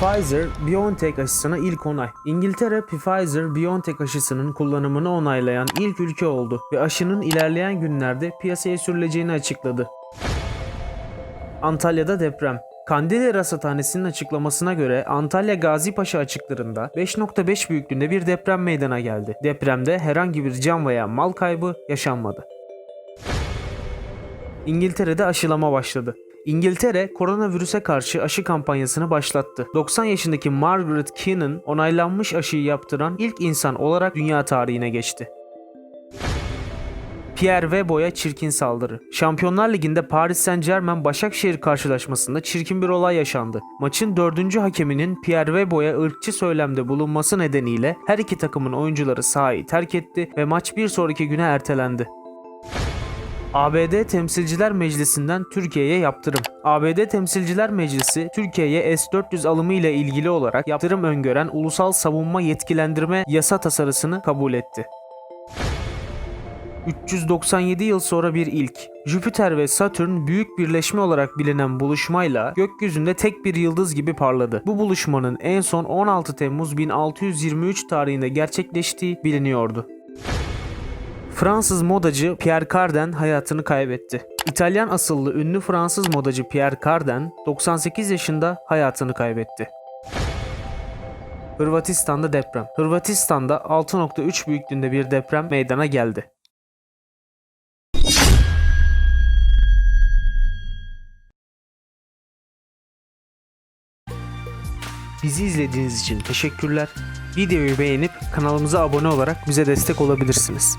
Pfizer-BioNTech aşısına ilk onay. İngiltere, Pfizer-BioNTech aşısının kullanımını onaylayan ilk ülke oldu ve aşının ilerleyen günlerde piyasaya sürüleceğini açıkladı. Antalya'da deprem. Kandilli Rasathanesi'nin açıklamasına göre Antalya Gazipaşa açıklarında 5.5 büyüklüğünde bir deprem meydana geldi. Depremde herhangi bir can veya mal kaybı yaşanmadı. İngiltere'de aşılama başladı. İngiltere koronavirüse karşı aşı kampanyasını başlattı. 90 yaşındaki Margaret Keenan onaylanmış aşıyı yaptıran ilk insan olarak dünya tarihine geçti. Pierre Webo'ya çirkin saldırı. Şampiyonlar Ligi'nde Paris Saint Germain Başakşehir karşılaşmasında çirkin bir olay yaşandı. Maçın dördüncü hakeminin Pierre Webo'ya ırkçı söylemde bulunması nedeniyle her iki takımın oyuncuları sahayı terk etti ve maç bir sonraki güne ertelendi. ABD Temsilciler Meclisi'nden Türkiye'ye yaptırım. ABD Temsilciler Meclisi Türkiye'ye S-400 alımı ile ilgili olarak yaptırım öngören ulusal savunma yetkilendirme yasa tasarısını kabul etti. 397 yıl sonra bir ilk. Jüpiter ve Satürn büyük birleşme olarak bilinen buluşmayla gökyüzünde tek bir yıldız gibi parladı. Bu buluşmanın en son 16 Temmuz 1623 tarihinde gerçekleştiği biliniyordu. Fransız modacı Pierre Cardin hayatını kaybetti. İtalyan asıllı ünlü Fransız modacı Pierre Cardin 98 yaşında hayatını kaybetti. Hırvatistan'da deprem. Hırvatistan'da 6.3 büyüklüğünde bir deprem meydana geldi. Bizi izlediğiniz için teşekkürler. Videoyu beğenip kanalımıza abone olarak bize destek olabilirsiniz.